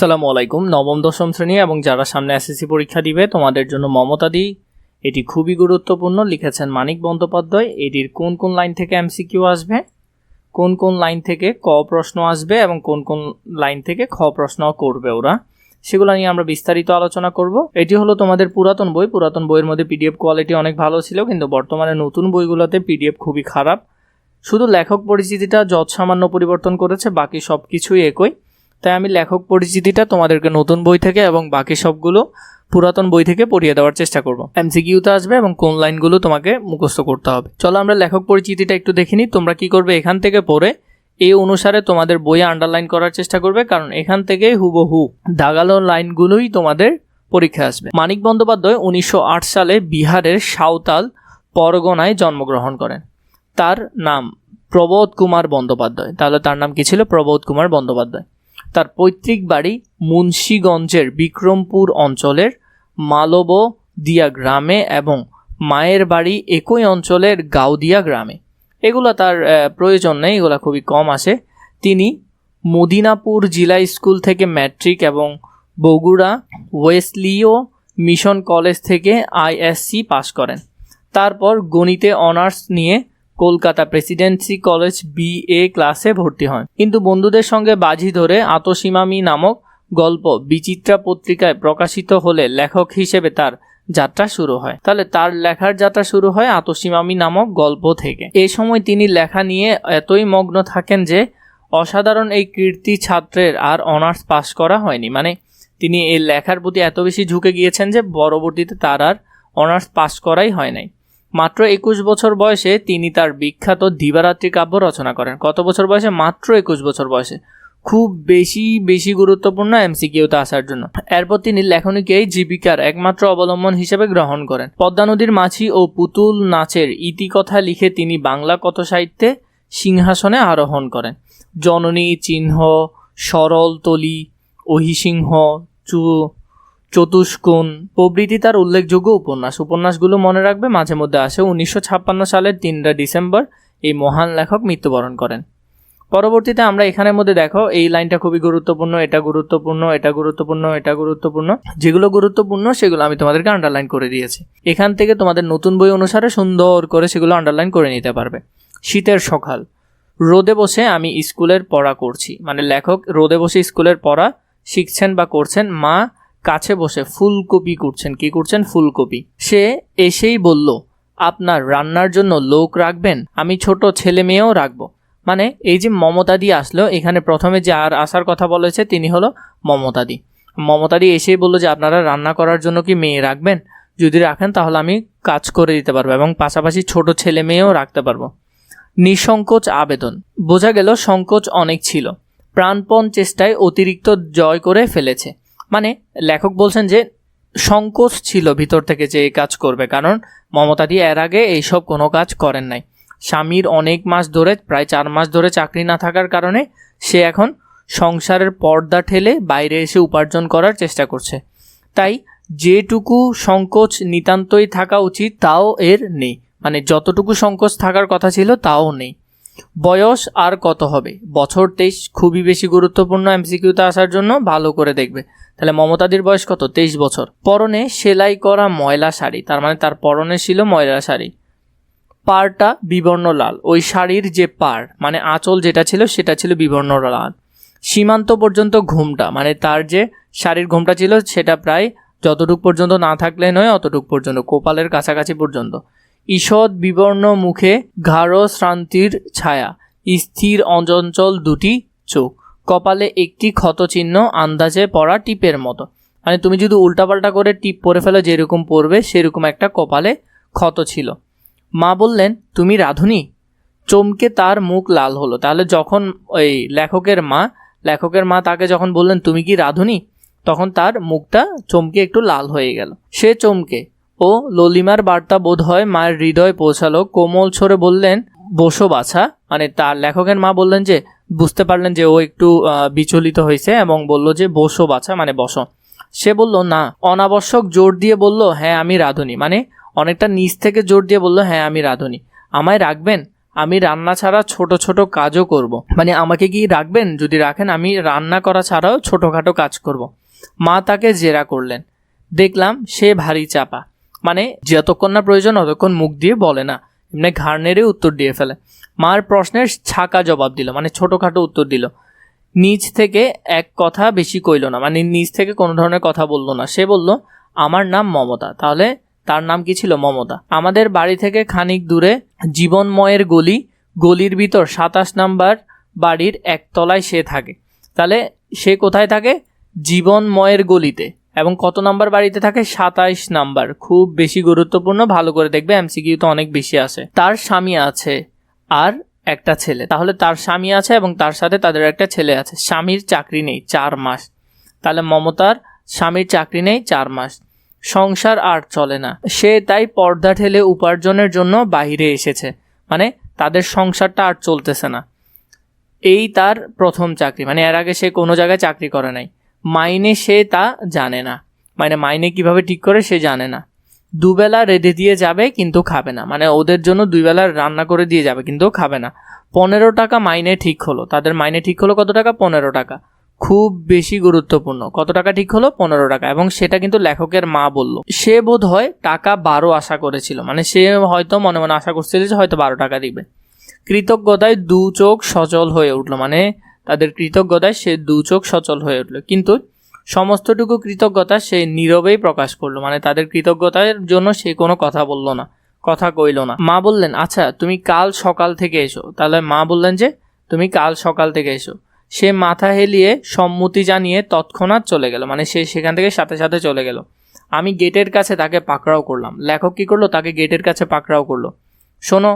সালামু আলাইকুম। নবম, দশম শ্রেণি এবং যারা সামনে এসএসসি পরীক্ষা দিবে, তোমাদের জন্য মমতা দি এটি খুবই গুরুত্বপূর্ণ, লিখেছেন মানিক বন্দ্যোপাধ্যায়। এটির কোন কোন লাইন থেকে এমসিকিউ আসবে, কোন কোন লাইন থেকে ক প্রশ্ন আসবে এবং কোন কোন লাইন থেকে খ প্রশ্ন করবে ওরা, সেগুলো নিয়ে আমরা বিস্তারিত আলোচনা করব। এটি হলো তোমাদের পুরাতন বই। পুরাতন বইয়ের মধ্যে পিডিএফ কোয়ালিটি অনেক ভালো ছিল, কিন্তু বর্তমানে নতুন বইগুলোতে পিডিএফ খুবই খারাপ। শুধু লেখক পরিচিতিটা যৎ সামান্য পরিবর্তন করেছে, বাকি সব কিছুই একই। তাই আমি লেখক পরিচিতিটা তোমাদেরকে নতুন বই থেকে এবং বাকি সবগুলো পুরাতন বই থেকে পড়িয়ে দেওয়ার চেষ্টা করব। এমসিকিউতে আসবে এবং কোন লাইনগুলো তোমাকে মুখস্থ করতে হবে। চলো আমরা লেখক পরিচিতিটা একটু দেখে নিই। তোমরা কি করবে এখান থেকে পড়ে এই অনুসারে তোমাদের বইয়ে আন্ডারলাইন করার চেষ্টা করবে, কারণ এখান থেকেই হুবহু দাগালো লাইনগুলোই তোমাদের পরীক্ষা আসবে। মানিক বন্দ্যোপাধ্যায় উনিশশো আট সালে বিহারের সাঁওতাল পরগনায় জন্মগ্রহণ করেন। তার নাম প্রবোধ কুমার বন্দ্যোপাধ্যায়। তাহলে তার নাম কি ছিল? প্রবোধ কুমার বন্দ্যোপাধ্যায়। তার পৈতৃক বাড়ি মুন্সীগঞ্জের বিক্রমপুর অঞ্চলের মালব দিয়া গ্রামে এবং মায়ের বাড়ি একই অঞ্চলের গাউদিয়া গ্রামে। এগুলো তার প্রয়োজন নেই, এগুলো খুবই কম আসে তিনি মদিনাপুর জিলা স্কুল থেকে ম্যাট্রিক এবং বগুড়া ওয়েসলিও মিশন কলেজ থেকে আইএসসি পাশ করেন। তারপর গণিতে অনার্স নিয়ে Kolkata Presidency college B A ক্লাসে ভর্তি হন। কিন্তু বন্ধুদের সঙ্গে বাজি ধরে আতসীমামি নামক গল্প বিচিত্রা পত্রিকায় প্রকাশিত হলে লেখক হিসেবে তার যাত্রা শুরু হয়। তাহলে তার লেখার যাত্রা শুরু হয় আতসীমামি নামক গল্প থেকে। এই সময় তিনি লেখা নিয়ে এতই মগ্ন থাকেন যে অসাধারণ এই কীর্তি ছাত্রের আর অনার্স পাশ করা হয়নি। মানে তিনি এই লেখার প্রতি এত বেশি ঝুঁকে গিয়েছেন যে পরবর্তীতে তার আর অনার্স পাশ করাই হয় নাই। মাত্র একুশ বছর বয়সে তিনি তার বিখ্যাত দিবারাত্রি কাব্য রচনা করেন। কত বছর বয়সে? মাত্র একুশ বছর বয়সে। খুব বেশি বেশি গুরুত্বপূর্ণ এমসিকিউতে আসার জন্য। এরপর তিনি লেখনীকেই জীবিকার একমাত্র অবলম্বন হিসেবে গ্রহণ করেন। পদ্মা নদীর মাছি ও পুতুল নাচের ইতিকথা লিখে তিনি বাংলা কথা সাহিত্যে সিংহাসনে আরোহণ করেন। জননী, চিহ্ন, সরল, তলি, অহিসিংহ, চু চতুষ্কোণ প্রভৃতি তার উল্লেখযোগ্য উপন্যাস। উপন্যাসগুলো মনে রাখবে, মাঝে মধ্যে আসে উনিশশো ছাপ্পান্ন সালের তিনটা ডিসেম্বর, এই মহান লেখক মৃত্যুবরণ করেন। পরবর্তীতে আমরা এখানের মধ্যে দেখো, এই লাইনটা খুবই গুরুত্বপূর্ণ, এটা গুরুত্বপূর্ণ এটা গুরুত্বপূর্ণ এটা গুরুত্বপূর্ণ। যেগুলো গুরুত্বপূর্ণ, সেগুলো আমি তোমাদেরকে আন্ডারলাইন করে দিয়েছি। এখান থেকে তোমাদের নতুন বই অনুসারে সুন্দর করে সেগুলো আন্ডারলাইন করে নিতে পারবে। শীতের সকাল। রোদে বসে আমি স্কুলের পড়া করছি। মানে লেখক রোদে বসে স্কুলের পড়া শিখছেন বা করছেন, মা কাছে বসে ফুলকপি করছেন। কি করছেন? ফুলকপি। সে এসেই বলল, আপনার রান্নার জন্য লোক রাখবেন? আমি ছোট ছেলে মেয়েও রাখব। মানে এই যে মমতাদি আসলো, এখানে প্রথমে যে আর আসার কথা বলেছে তিনি হলো মমতাদি। মমতাদি এসেই বলল যে, আপনারা রান্না করার জন্য কি মেয়ে রাখবেন? যদি রাখেন তাহলে আমি কাজ করে দিতে পারব এবং পাশাপাশি ছোট ছেলে মেয়েও রাখতে পারব। নিঃসংকোচ আবেদন। বোঝা গেল সংকোচ অনেক ছিল। প্রাণপণ চেষ্টায় অতিরিক্ত জয় করে ফেলেছে। মানে লেখক বলছেন যে সংকোচ ছিল ভিতর থেকে যে এই কাজ করবে, কারণ মমতাদি এর আগে এইসব কোনো কাজ করেন নাই। স্বামীর অনেক মাস ধরে, প্রায় চার মাস ধরে চাকরি না থাকার কারণে সে এখন সংসারের পর্দা ঠেলে বাইরে এসে উপার্জন করার চেষ্টা করছে। তাই যেটুকু সংকোচ নিতান্তই থাকা উচিত, তাও এর নেই। মানে যতটুকু সংকোচ থাকার কথা ছিল, তাও নেই। বয়স আর কত হবে? বছর তেইশ খুবই বেশি গুরুত্বপূর্ণ এমসিকিউতে আসার জন্য ভালো করে দেখবে। তাহলে মমতাদির বয়স কত? তেইশ বছর। পরনে সেলাই করা ময়লা শাড়ি, তার মানে তার পরনে ছিল ময়লা শাড়ি। পাড়টা বিবর্ণ লাল। ওই শাড়ির যে পাড় মানে আঁচল যেটা ছিল, সেটা ছিল বিবর্ণ লাল। সীমান্ত পর্যন্ত ঘুমটা মানে তার যে শাড়ির ঘুমটা ছিল, সেটা প্রায় যতটুক পর্যন্ত না থাকলে নয়, অতটুক পর্যন্ত, কোপালের কাছাকাছি পর্যন্ত। ঈষৎ বিবর্ণ মুখে গাঢ় শ্রান্তির ছায়া, স্থির অঞ্চল দুটি চোখ। কপালে একটি ক্ষতচিহ্ন আন্দাজে পড়া টিপের মতো। মানে তুমি যদি উল্টাপাল্টা করে টিপ পরে ফেলো, যেরকম পড়বে সেরকম একটা কপালে ক্ষত ছিল। মা বললেন, তুমি রাধুনি? চমকে তার মুখ লাল হলো। তাহলে যখন ওই লেখকের মা লেখকের মা তাকে যখন বললেন, তুমি কি রাধুনি? তখন তার মুখটা চমকে একটু লাল হয়ে গেল। সে চমকে ও ললিমার বার্তা বোধ হয় মায়ের হৃদয়ে পৌঁছালো। কোমল ছড়ে বললেন, বসো বাছা। মানে তার লেখকের মা বললেন যে, বুঝতে পারলেন যে ও একটু বিচলিত হয়েছে এবং বলল যে, বসো বাছা মানে বসো। সে বলল, না। অনাবশ্যক জোর দিয়ে বলল হ্যাঁ আমি রাধুনি। মানে অনেকটা নিচ থেকে জোর দিয়ে বলল হ্যাঁ আমি রাধুনি। আমায় রাখবেন? আমি রান্না ছাড়া ছোট ছোট কাজও করব। মানে আমাকে কি রাখবেন? যদি রাখেন, আমি রান্না করা ছাড়াও ছোটোখাটো কাজ করব। মা তাকে জেরা করলেন। দেখলাম সে ভারী চাপা। মানে যতক্ষণ না প্রয়োজন অতক্ষণ মুখ দিয়ে বলে না। এমনি ঘাড় নেড়ে উত্তর দিয়ে ফেলে। মার প্রশ্নের ছাকা জবাব দিল মানে ছোটোখাটো উত্তর দিল। নিজ থেকে এক কথা বেশি কইল না মানে নিজ থেকে কোনো ধরনের কথা বলল না। সে বলল, আমার নাম মমতা। তাহলে তার নাম কি ছিল মমতা? আমাদের বাড়ি থেকে খানিক দূরে জীবনময়ের গলি, গলির ভিতর সাতাশ নাম্বার বাড়ির একতলায় সে থাকে। তাহলে সে কোথায় থাকে? জীবনময়ের গলিতে। এবং কত নাম্বার বাড়িতে থাকে? সাতাইশ নাম্বার। খুব বেশি গুরুত্বপূর্ণ, ভালো করে দেখবে এমসিকিউ তো অনেক বেশি আসে তার স্বামী আছে আর একটা ছেলে। তাহলে তার স্বামী আছে এবং তার সাথে তাদের একটা ছেলে আছে। স্বামীর চাকরি নেই, চার মাস। তাহলে মমতার স্বামীর চাকরি নেই, চার মাস। সংসার আর চলে না। সে তাই পর্দা ঠেলে উপার্জনের জন্য বাইরে এসেছে। মানে তাদের সংসারটা আর চলতেছে না। এই তার প্রথম চাকরি। মানে এর আগে সে কোনো জায়গায় চাকরি করে নাই। মাইনে সে তা জানে না। মানে মাইনে কীভাবে ঠিক করে সে জানে না। দুবেলা রেঁধে দিয়ে যাবে কিন্তু খাবে না। মানে ওদের জন্য দুই বেলা রান্না করে দিয়ে যাবে কিন্তু খাবে না। পনেরো টাকা মাইনে ঠিক হলো। তাদের মাইনে ঠিক হলো কত টাকা? পনেরো টাকা। খুব বেশি গুরুত্বপূর্ণ। কত টাকা ঠিক হলো? পনেরো টাকা। এবং সেটা কিন্তু লেখকের মা বলল। সে বোধ হয় টাকা বারো আশা করেছিল। মানে সে হয়তো মনে মনে আশা করছিল যে হয়তো বারো টাকা দিবে। কৃতজ্ঞতায় দু চোখ সচল হয়ে উঠল। মানে তাদের কৃতজ্ঞতায় সে দু চোখ সচল হয়ে উঠল। কিন্তু সমস্তটুকু কৃতজ্ঞতা সে নীরবেই প্রকাশ করল। মানে তাদের কৃতজ্ঞতার জন্য সে কোনো কথা বলল না, কথা কইল না। মা বললেন আচ্ছা তুমি কাল সকাল থেকে এসো। তাহলে মা বললেন যে, তুমি কাল সকাল থেকে এসো। সে মাথা হেলিয়ে সম্মতি জানিয়ে তৎক্ষণাৎ চলে গেল। মানে সে সেখান থেকে সাথে সাথে চলে গেল। আমি গেটের কাছে তাকে পাকড়াও করলাম। লেখক কী করল? তাকে গেটের কাছে পাকড়াও করল। শোনো,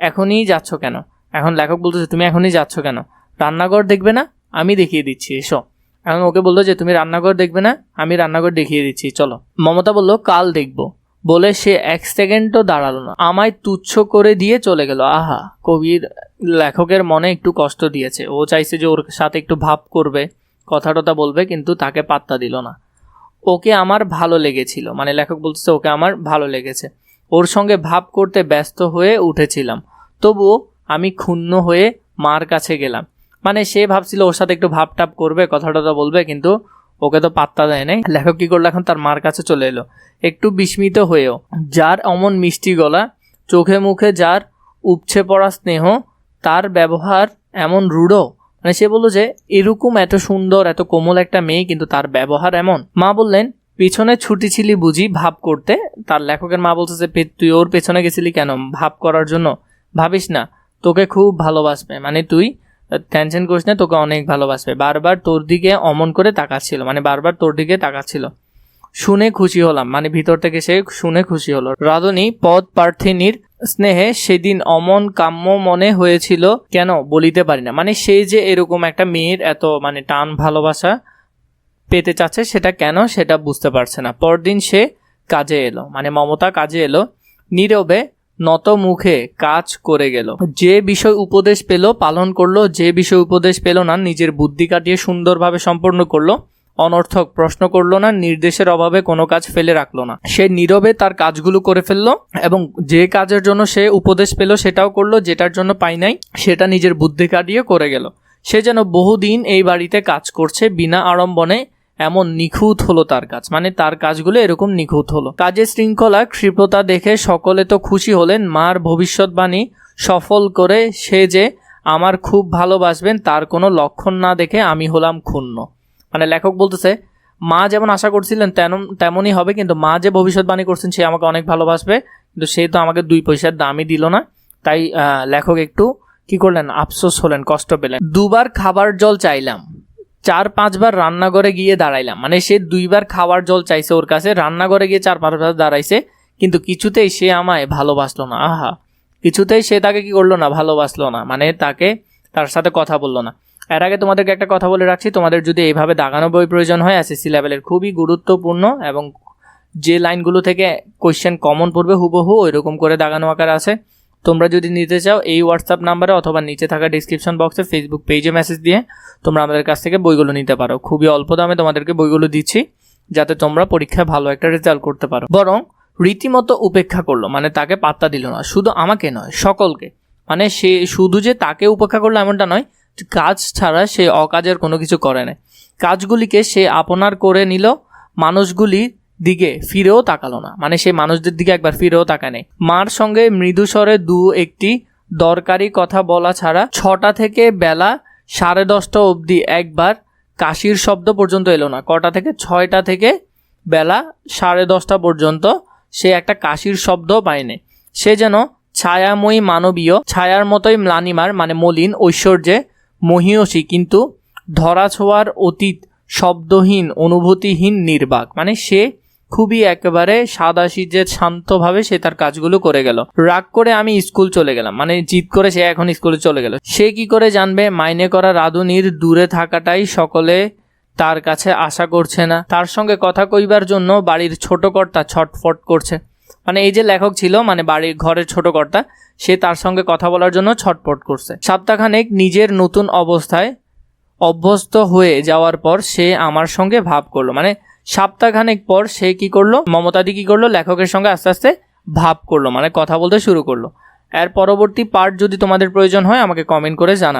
এখনই যাচ্ছ কেন? এখন লেখক বলতেছে, তুমি এখনই যাচ্ছ কেন? রান্নাঘর দেখবে না, আমি দেখিয়ে দিচ্ছি, এসো। এখন ওকে বলল যে, তুমি রান্নাঘর দেখবে না, আমি রান্নাঘর দেখিয়ে দিচ্ছি, চলো। মমতা বলল, কাল দেখব। বলে সে এক সেকেন্ডও দাঁড়াল না। আমায় তুচ্ছ করে দিয়ে চলে গেল। আহা, কবির লেখকের মনে একটু কষ্ট দিয়েছে। ও চাইছে যে ওর সাথে একটু ভাব করবে কথা টথা বলবে, কিন্তু তাকে পাত্তা দিল না। ওকে আমার ভালো লেগেছিল মানে লেখক বলতেছে, ওকে আমার ভালো লেগেছে। ওর সঙ্গে ভাব করতে ব্যস্ত হয়ে উঠেছিলাম। তবুও আমি ক্ষুণ্ণ হয়ে মার কাছে গেলাম। মানে সে ভাবছিল ওর সাথে একটু ভাব টাপ করবে কথা টথা বলবে, কিন্তু ওকে তো পাত্তা দেয় নাই। লেখক কি করল এখন? তার মার কাছে চলে এলো। একটু বিস্মিত হয়েও, যার অমন মিষ্টি গলা, চোখে মুখে যার উপছে পড়া স্নেহ, তার ব্যবহার এমন রূঢ়। মানে সে বলল যে, এরকম এত সুন্দর, এত কোমল একটা মেয়ে, কিন্তু তার ব্যবহার এমন। মা বললেন, পিছনে ছুটি ছিলি বুঝি ভাব করতে? তার লেখকের মা বলছে যে তুই ওর পেছনে গেছিলি কেন? ভাব করার জন্য। ভাবিস না, তোকে খুব ভালোবাসবে। মানে তুই টেনশন করিস না, তোকে অনেক ভালোবাসবে। বারবার তোর দিকে অমন করে তাকাচ্ছিল মানে বারবার তোর দিকে তাকাচ্ছিল। শুনে খুশি হলাম মানে ভিতর থেকে সে শুনে খুশি হলো। রাধুনী পদ প্রার্থিনীর স্নেহে সেদিন অমন কাম্য মনে হয়েছিল, কেন বলিতে পারি না। মানে সে যে এরকম একটা মেয়ের এত মানে টান ভালোবাসা পেতে চাচ্ছে, সেটা কেন সেটা বুঝতে পারছে না। পরদিন সে কাজে এলো মানে মমতা কাজে এলো, নীরবে নত মুখে কাজ করে গেল। যে বিষয় উপদেশ পেল, পালন করল, যে বিষয় উপদেশ পেল না, নিজের বুদ্ধি কাটিয়ে সুন্দরভাবে সম্পন্ন করল, অনর্থক প্রশ্ন করল না, নির্দেশের অভাবে কোনো কাজ ফেলে রাখল না। সে নীরবে তার কাজগুলো করে ফেলল এবং যে কাজের জন্য সে উপদেশ পেল সেটাও করল, যেটার জন্য পাই নাই, সেটা নিজের বুদ্ধি কাটিয়ে করে গেল। সে যেন বহুদিন এই বাড়িতে কাজ করছে, বিনা আড়ম্বনে এমন নিখুঁত হলো তার কাজ। মানে তার কাজগুলো এরকম নিখুঁত হলো। কাজের শৃঙ্খলা, ক্ষিপ্রতা দেখে সকলে তো খুশি হলেন, মার ভবিষ্যৎবাণী সফল করে সে যে আমার খুব ভালোবাসবেন, তার কোনো লক্ষণ না দেখে আমি হলাম ক্ষুণ্ণ। মানে লেখক বলতেছে, মা যেমন আশা করছিলেন তেমন, তেমনই হবে, কিন্তু মা যে ভবিষ্যৎবাণী করছেন, সে আমাকে অনেক ভালোবাসবে, কিন্তু সে তো আমাকে দুই পয়সার দামই দিল না। তাই লেখক একটু কি করলেন, আফসোস হলেন, কষ্ট পেলেন। দুবার খাবার জল চাইলাম। চার পাঁচবার রান্নাঘরে গিয়ে দাঁড়াইলাম। মানে সে দুইবার খাওয়ার জল চাইছে ওর কাছে, রান্নাঘরে গিয়ে চার পাঁচবার দাঁড়াইছে, কিন্তু কিছুতেই সে আমায় ভালোবাসলো না। আহা! কিছুতেই সে তাকে কি করল না, ভালোবাসলো না। মানে তাকে তার সাথে কথা বলল না। এর আগে তোমাদেরকে একটা কথা বলে রাখছি, তোমাদের যদি এইভাবে দাগানো বই প্রয়োজন হয় এসএসসি লেভেলের খুবই গুরুত্বপূর্ণ এবং যে লাইনগুলো থেকে কোয়েশ্চেন কমন পড়বে, হুবহু ওই রকম করে দাগানো আকার আছে। তোমরা যদি নিতে চাও এই হোয়াটসঅ্যাপ নাম্বারে অথবা নিচে থাকা ডিসক্রিপশন বক্সে ফেসবুক পেজে মেসেজ দিয়ে তোমরা আমাদের কাছ থেকে বইগুলো নিতে পারো। খুবই অল্প দামে তোমাদেরকে বইগুলো দিচ্ছি, যাতে তোমরা পরীক্ষায় ভালো একটা রেজাল্ট করতে পারো। বরং রীতিমতো উপেক্ষা করল মানে তাকে পাত্তা দিল না, শুধু আমাকে নয়, সকলকে। মানে সে শুধু যে তাকে উপেক্ষা করল এমনটা নয়, কাজ ছাড়া সে অকাজের কোনো কিছু করে না কাজগুলিকে সে আপনার করে নিল মানুষগুলির দিকে ফিরেও তাকালো না। মানে সে মানুষদের দিকে একবার ফিরেও তাকায় নেই। মার সঙ্গে মৃদু স্বরে দু একটি দরকারি কথা বলা ছাড়া ছটা থেকে বেলা সাড়ে দশটা অবধি একবার কাশির শব্দ পর্যন্ত এলো না। কটা থেকে ছয়টা থেকে বেলা সাড়ে দশটা পর্যন্ত সে একটা কাশির শব্দ পায়নি। সে যেন ছায়াময়ী মানবীয়, ছায়ার মতোই ম্লানিমার মানে মলিন, ঐশ্বর্যে মহীয়সী, কিন্তু ধরা ধরাছোঁয়ার অতীত শব্দহীন, অনুভূতিহীন নির্বাক। মানে সে খুবই একেবারে সাদা সিজে শান্তভাবে সে তার কাজগুলো করে গেল। রাগ করে আমি স্কুল চলে গেলাম। মানে জিদ করে সে এখন স্কুলে চলে গেল। সে কি করে জানবে? মাইনে করা রাধুনির দূরে থাকাটাই সকলে তার কাছে আশা করছে না। তার সঙ্গে কথা কইবার জন্য বাড়ির ছোট কর্তা ছটফট করছে। মানে এই যে লেখক ছিল মানে বাড়ির ঘরের ছোট কর্তা, সে তার সঙ্গে কথা বলার জন্য ছটফট করছে। সপ্তাহখানেক নিজের নতুন অবস্থায় অভ্যস্ত হয়ে যাওয়ার পর সে আমার সঙ্গে ভাব করল। মানে সপ্তাহখানেক পর সে কি করল? মমতাদি কি করল? লেখকের সঙ্গে আস্তে আস্তে ভাব করল মানে কথা বলতে শুরু করল। এর পরবর্তী পার্ট যদি তোমাদের প্রয়োজন হয়, আমাকে কমেন্ট করে জানাবে।